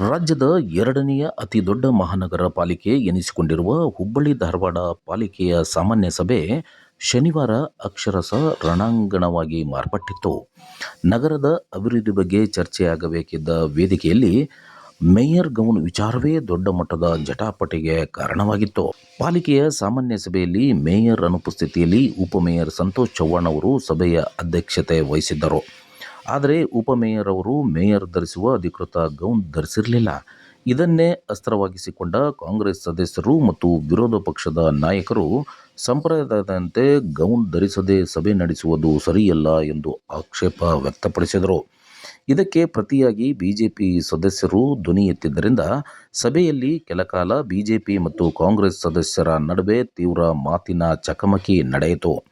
ರಾಜ್ಯದ ಎರಡನೆಯ ಅತಿ ದೊಡ್ಡ ಮಹಾನಗರ ಪಾಲಿಕೆ ಎನಿಸಿಕೊಂಡಿರುವ ಹುಬ್ಬಳ್ಳಿ ಧಾರವಾಡ ಪಾಲಿಕೆಯ ಸಾಮಾನ್ಯ ಸಭೆ ಶನಿವಾರ ಅಕ್ಷರಶಃ ರಣಾಂಗಣವಾಗಿ ಮಾರ್ಪಟ್ಟಿತ್ತು. ನಗರದ ಅಭಿವೃದ್ಧಿ ಬಗ್ಗೆ ಚರ್ಚೆಯಾಗಬೇಕಿದ್ದ ವೇದಿಕೆಯಲ್ಲಿ ಮೇಯರ್ ಗೌನ್ ವಿಚಾರವೇ ದೊಡ್ಡ ಮಟ್ಟದ ಜಟಾಪಟಿಗೆ ಕಾರಣವಾಗಿತ್ತು. ಪಾಲಿಕೆಯ ಸಾಮಾನ್ಯ ಸಭೆಯಲ್ಲಿ ಮೇಯರ್ ಅನುಪಸ್ಥಿತಿಯಲ್ಲಿ ಉಪಮೇಯರ್ ಸಂತೋಷ್ ಚವ್ಹಾಣ್ ಅವರು ಸಭೆಯ ಅಧ್ಯಕ್ಷತೆ ವಹಿಸಿದ್ದರು. ಆದರೆ ಉಪಮೇಯರ್ ಅವರು ಮೇಯರ್ ಧರಿಸುವ ಅಧಿಕೃತ ಗೌನ್ ಧರಿಸಿರಲಿಲ್ಲ. ಇದನ್ನೇ ಅಸ್ತ್ರವಾಗಿಸಿಕೊಂಡ ಕಾಂಗ್ರೆಸ್ ಸದಸ್ಯರು ಮತ್ತು ವಿರೋಧ ಪಕ್ಷದ ನಾಯಕರು ಸಂಪ್ರದಾಯದಂತೆ ಗೌನ್ ಧರಿಸದೆ ಸಭೆ ನಡೆಸುವುದು ಸರಿಯಲ್ಲ ಎಂದು ಆಕ್ಷೇಪ ವ್ಯಕ್ತಪಡಿಸಿದರು. ಇದಕ್ಕೆ ಪ್ರತಿಯಾಗಿ ಬಿಜೆಪಿ ಸದಸ್ಯರು ಧ್ವನಿ ಎತ್ತಿದ್ದರಿಂದ ಸಭೆಯಲ್ಲಿ ಕೆಲಕಾಲ ಬಿಜೆಪಿ ಮತ್ತು ಕಾಂಗ್ರೆಸ್ ಸದಸ್ಯರ ನಡುವೆ ತೀವ್ರ ಮಾತಿನ ಚಕಮಕಿ ನಡೆಯಿತು.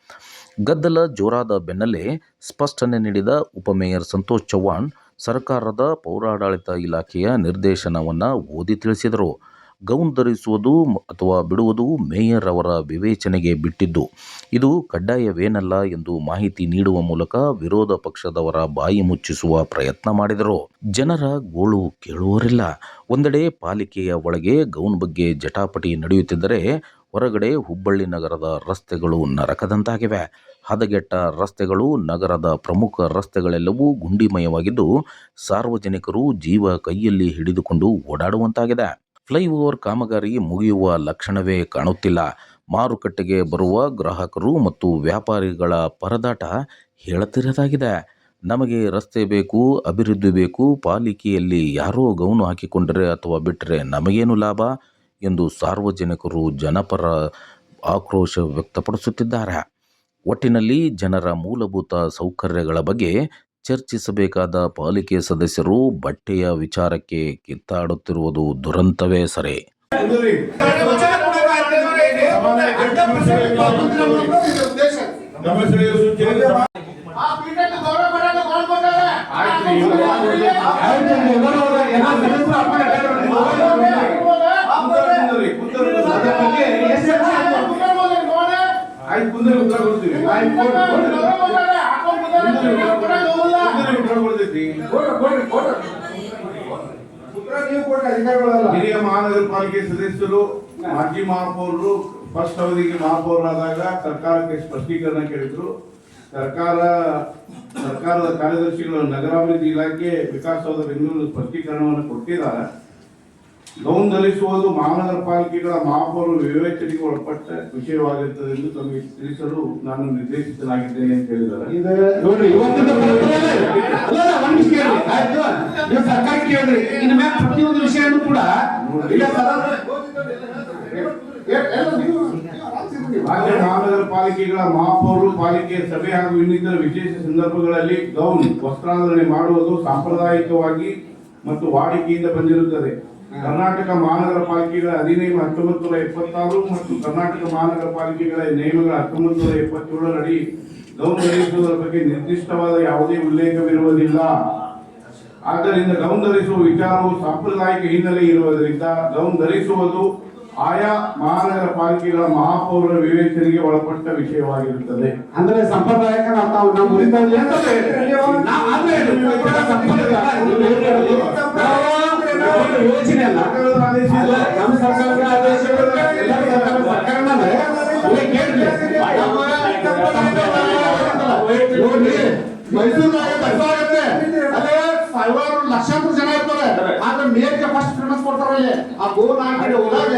ಗದ್ದಲ ಜೋರಾದ ಬೆನ್ನಲ್ಲೇ ಸ್ಪಷ್ಟನೆ ನೀಡಿದ ಉಪಮೇಯರ್ ಸಂತೋಷ್ ಚವ್ಹಾಣ್ ಸರ್ಕಾರದ ಪೌರಾಡಳಿತ ಇಲಾಖೆಯ ನಿರ್ದೇಶನವನ್ನು ಓದಿ ತಿಳಿಸಿದರು. ಗೌನ್ ಧರಿಸುವುದು ಅಥವಾ ಬಿಡುವುದು ಮೇಯರ್ ಅವರ ವಿವೇಚನೆಗೆ ಬಿಟ್ಟಿದ್ದು. ಇದು ಕಡ್ಡಾಯವೇನಲ್ಲ ಎಂದು ಮಾಹಿತಿ ನೀಡುವ ಮೂಲಕ ವಿರೋಧ ಪಕ್ಷದವರ ಬಾಯಿ ಮುಚ್ಚಿಸುವ ಪ್ರಯತ್ನ ಮಾಡಿದರು. ಜನರ ಗೋಳು ಕೇಳುವರಿಲ್ಲ ಒಂದೆಡೆ ಪಾಲಿಕೆಯ ಒಳಗೆ ಗೌನ್ ಬಗ್ಗೆ ಜಟಾಪಟಿ ನಡೆಯುತ್ತಿದ್ದರೆ ಹೊರಗಡೆ ಹುಬ್ಬಳ್ಳಿ ನಗರದ ರಸ್ತೆಗಳು ನರಕದಂತಾಗಿವೆ. ಹದಗೆಟ್ಟ ರಸ್ತೆಗಳು, ನಗರದ ಪ್ರಮುಖ ರಸ್ತೆಗಳೆಲ್ಲವೂ ಗುಂಡಿಮಯವಾಗಿದ್ದು ಸಾರ್ವಜನಿಕರು ಜೀವ ಕೈಯಲ್ಲಿ ಹಿಡಿದುಕೊಂಡು ಓಡಾಡುವಂತಾಗಿದೆ. ಫ್ಲೈಓವರ್ ಕಾಮಗಾರಿ ಮುಗಿಯುವ ಲಕ್ಷಣವೇ ಕಾಣುತ್ತಿಲ್ಲ. ಮಾರುಕಟ್ಟೆಗೆ ಬರುವ ಗ್ರಾಹಕರು ಮತ್ತು ವ್ಯಾಪಾರಿಗಳ ಪರದಾಟ ಹೇಳತಿರದಾಗಿದೆ. ನಮಗೆ ರಸ್ತೆ ಬೇಕು, ಅಭಿವೃದ್ಧಿ ಬೇಕು, ಪಾಲಿಕೆಯಲ್ಲಿ ಯಾರೋ ಗೌನು ಹಾಕಿಕೊಂಡರೆ ಅಥವಾ ಬಿಟ್ಟರೆ ನಮಗೇನು ಲಾಭ? ಎಂದು ಸಾರ್ವಜನಿಕರು ಜನಪರ ಆಕ್ರೋಶ ವ್ಯಕ್ತಪಡಿಸುತ್ತಿದ್ದಾರೆ. ಒಟ್ಟಿನಲ್ಲಿ ಜನರ ಮೂಲಭೂತ ಸೌಕರ್ಯಗಳ ಬಗ್ಗೆ ಚರ್ಚಿಸಬೇಕಾದ ಪಾಲಿಕೆ ಸದಸ್ಯರು ಬಟ್ಟೆಯ ವಿಚಾರಕ್ಕೆ ಕಿತ್ತಾಡುತ್ತಿರುವುದು ದುರಂತವೇ ಸರಿ. ನಮಸ್ತೆ ಉತ್ತರ ಉಳಿದೈತಿ ಹಿರಿಯ ಮಹಾನಗರ ಪಾಲಿಕೆ ಸದಸ್ಯರು ಮಾಜಿ ಮಹಾಪೌರರು ಫಸ್ಟ್ ಅವಧಿಗೆ ಮಹಾಪೌರರಾದಾಗ ಸರ್ಕಾರಕ್ಕೆ ಸ್ಪಷ್ಟೀಕರಣ ಕೇಳಿದ್ರು. ಸರ್ಕಾರ ಸರ್ಕಾರದ ಕಾರ್ಯದರ್ಶಿಗಳು ನಗರಾಭಿವೃದ್ಧಿ ಇಲಾಖೆ ವಿಕಾಸ ಬೆಂಗಳೂರು ಸ್ಪಷ್ಟೀಕರಣವನ್ನು ಕೊಟ್ಟಿದ್ದಾರೆ. ಗೌನ್ ಧರಿಸುವುದು ಮಹಾನಗರ ಪಾಲಿಕೆಗಳ ಮಹಾಪೌರ ವಿವೇಚನೆಗೆ ಒಳಪಟ್ಟ ವಿಷಯವಾಗಿರುತ್ತದೆ ಎಂದು ತಮಗೆ ತಿಳಿಸಲು ನಾನು ನಿರ್ದೇಶಿಸಲಾಗಿದ್ದೇನೆ ಅಂತ ಹೇಳಿದ್ದಾರೆ. ಮಹಾನಗರ ಪಾಲಿಕೆಗಳ ಮಹಾಪೌರರು ಪಾಲಿಕೆ ಸಭೆ ಹಾಗೂ ಇನ್ನಿತರ ವಿಶೇಷ ಸಂದರ್ಭಗಳಲ್ಲಿ ಗೌನ್, ವಸ್ತ್ರಾಧರಣೆ ಮಾಡುವುದು ಸಾಂಪ್ರದಾಯಿಕವಾಗಿ ಮತ್ತು ವಾಡಿಕೆಯಿಂದ ಬಂದಿರುತ್ತದೆ. ಕರ್ನಾಟಕ ಮಹಾನಗರ ಪಾಲಿಕೆಗಳ ಅಧಿನಿಯಮ ಹತ್ತೊಂಬತ್ತು ನೂರ ಎಪ್ಪತ್ತಾರು ಮತ್ತು ಕರ್ನಾಟಕ ಮಹಾನಗರ ಪಾಲಿಕೆಗಳ ನಿಯಮಗಳ ಹತ್ತೊಂಬತ್ತು ನೂರ ಎಪ್ಪತ್ತೇಳರಡಿ ಗೌನ್ ಧರಿಸುವುದರ ಬಗ್ಗೆ ನಿರ್ದಿಷ್ಟವಾದ ಯಾವುದೇ ಉಲ್ಲೇಖವಿರುವುದಿಲ್ಲ. ಆದ್ದರಿಂದ ಗೌನ್ ಧರಿಸುವ ವಿಚಾರವು ಸಾಂಪ್ರದಾಯಿಕ ಹಿನ್ನೆಲೆ ಇರುವುದರಿಂದ ಗೌನ್ ಧರಿಸುವುದು ಆಯಾ ಮಹಾನಗರ ಪಾಲಿಕೆಗಳ ಮಹಾಪೌರರ ವಿವೇಚನೆಗೆ ಒಳಪಟ್ಟ ವಿಷಯವಾಗಿರುತ್ತದೆ. ಅಂದ್ರೆ ಸಂಪ್ರದಾಯಕ ನಾವು ನಮ್ಮ ಯೋಚನೆ ಅಲ್ಲ. ನಮ್ಮ ಸರ್ಕಾರದ ಮೈಸೂರಿನಾಗ ಅಲ್ಲೇ ಸಾವಿರಾರು ಲಕ್ಷಾಂತರ ಜನ ಇರ್ತಾರೆ. ಆದ್ರೆ ಮೇಲ್ಗೆ ಫಸ್ಟ್ ಫೇಮಸ್ ಕೊಡ್ತಾರಲ್ಲಿ. ಆ ಗೋಲ್ ಹಾಕಿ ಹೋದಾಗ